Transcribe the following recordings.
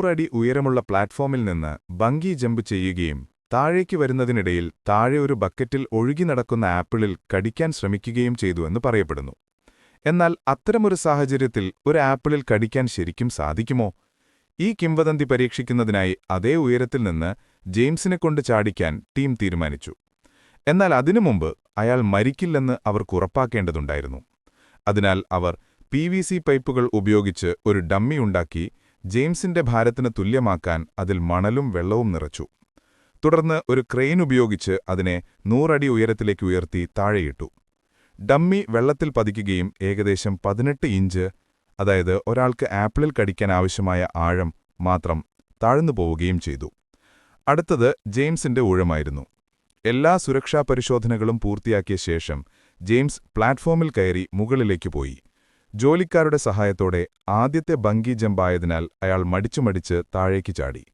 നൂറടി ഉയരമുള്ള പ്ലാറ്റ്ഫോമിൽ നിന്ന് ബങ്കി ജമ്പ് ചെയ്യുകയും താഴേക്ക് വരുന്നതിനിടയിൽ താഴെ ഒരു ബക്കറ്റിൽ ഒഴുകി നടക്കുന്ന ആപ്പിളിൽ കടിക്കാൻ ശ്രമിക്കുകയും ചെയ്തുവെന്ന് പറയപ്പെടുന്നു. എന്നാൽ അത്തരമൊരു സാഹചര്യത്തിൽ ഒരു ആപ്പിളിൽ കടിക്കാൻ ശരിക്കും സാധിക്കുമോ? ഈ കിംവദന്തി പരീക്ഷിക്കുന്നതിനായി അതേ ഉയരത്തിൽ നിന്ന് ജെയിംസിനെ കൊണ്ട് ചാടിക്കാൻ ടീം തീരുമാനിച്ചു. എന്നാൽ അതിനു മുമ്പ് അയാൾ മരിക്കില്ലെന്ന് അവർക്ക് ഉറപ്പാക്കേണ്ടതുണ്ടായിരുന്നു. അതിനാൽ അവർ പി പൈപ്പുകൾ ഉപയോഗിച്ച് ഒരു ഡമ്മി ഉണ്ടാക്കി ജെയിംസിന്റെ ഭാരത്തിന് തുല്യമാക്കാൻ അതിൽ മണലും വെള്ളവും നിറച്ചു. തുടർന്ന് ഒരു ക്രെയിൻ ഉപയോഗിച്ച് അതിനെ നൂറടി ഉയരത്തിലേക്ക് ഉയർത്തി താഴെയിട്ടു. ഡമ്മി വെള്ളത്തിൽ പതിക്കുകയും ഏകദേശം പതിനെട്ട് ഇഞ്ച് അതായത് ഒരാൾക്ക് ആപ്പിളിൽ കടിക്കാൻ ആവശ്യമായ ആഴം മാത്രം താഴ്ന്നു പോവുകയും ചെയ്തു. അടുത്തത് ജെയിംസിന്റെ ഊഴമായിരുന്നു. എല്ലാ സുരക്ഷാ പരിശോധനകളും പൂർത്തിയാക്കിയ ശേഷം ജെയിംസ് പ്ലാറ്റ്ഫോമിൽ കയറി മുകളിലേക്ക് പോയി. ജോലിക്കാരുടെ സഹായത്തോടെ ആദ്യത്തെ ബങ്കി ജമ്പായതിനാൽ അയാൾ മടിച്ചു മടിച്ച് താഴേക്ക് ചാടി.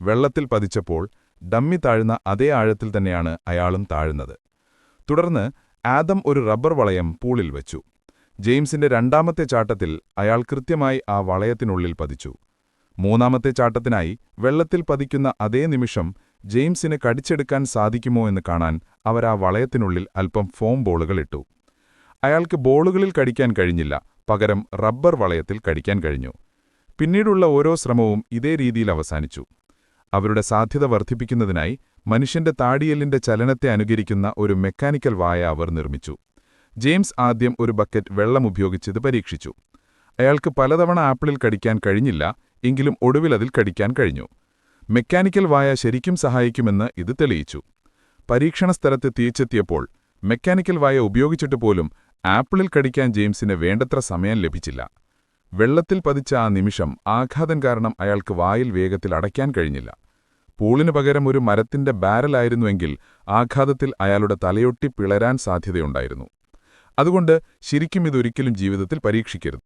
വെള്ളത്തിൽ പതിച്ചപ്പോൾ ഡമ്മി താഴ്ന്ന അതേ ആഴത്തിൽ തന്നെയാണ് അയാളും താഴ്ന്നത്. തുടർന്ന് ആദം ഒരു റബ്ബർ വളയം പൂളിൽ വെച്ചു. ജെയിംസിന്റെ രണ്ടാമത്തെ ചാട്ടത്തിൽ അയാൾ കൃത്യമായി ആ വളയത്തിനുള്ളിൽ പതിച്ചു. മൂന്നാമത്തെ ചാട്ടത്തിനായി വെള്ളത്തിൽ പതിക്കുന്ന അതേ നിമിഷം ജെയിംസിന് കടിച്ചെടുക്കാൻ സാധിക്കുമോ എന്ന് കാണാൻ അവർ ആ വളയത്തിനുള്ളിൽ അല്പം ഫോം ബോളുകൾ ഇട്ടു. അയാൾക്ക് ബോളുകളിൽ കടിക്കാൻ കഴിഞ്ഞില്ല. പകരം റബ്ബർ വളയത്തിൽ കടിക്കാൻ കഴിഞ്ഞു. പിന്നീടുള്ള ഓരോ ശ്രമവും ഇതേ രീതിയിൽ അവസാനിച്ചു. അവരുടെ സാധ്യത വർദ്ധിപ്പിക്കുന്നതിനായി മനുഷ്യന്റെ താടിയെല്ലിന്റെ ചലനത്തെ അനുകരിക്കുന്ന ഒരു മെക്കാനിക്കൽ വായ അവർ നിർമ്മിച്ചു. ജെയിംസ് ആദ്യം ഒരു ബക്കറ്റ് വെള്ളം ഉപയോഗിച്ചത് പരീക്ഷിച്ചു. അയാൾക്ക് പലതവണ ആപ്പിളിൽ കടിക്കാൻ കഴിഞ്ഞില്ല എങ്കിലും ഒടുവിൽ അതിൽ കടിക്കാൻ കഴിഞ്ഞു. മെക്കാനിക്കൽ വായ ശരിക്കും സഹായിക്കുമെന്ന് ഇത് തെളിയിച്ചു. പരീക്ഷണ സ്ഥലത്ത് തിരിച്ചെത്തിയപ്പോൾ മെക്കാനിക്കൽ വായ ഉപയോഗിച്ചിട്ട് പോലും ആപ്പിളിൽ കടിക്കാൻ ജെയിംസിന് വേണ്ടത്ര സമയം ലഭിച്ചില്ല. വെള്ളത്തിൽ പതിച്ച ആ നിമിഷം ആഘാതം കാരണം അയാൾക്ക് വായിൽ വേഗത്തിൽ അടയ്ക്കാൻ കഴിഞ്ഞില്ല. പൂളിനു പകരം ഒരു മരത്തിന്റെ ബാരലായിരുന്നുവെങ്കിൽ ആഘാതത്തിൽ അയാളുടെ തലയൊട്ടി പിളരാൻ സാധ്യതയുണ്ടായിരുന്നു. അതുകൊണ്ട് ശരിക്കും ഇതൊരിക്കലും ജീവിതത്തിൽ പരീക്ഷിക്കരുത്.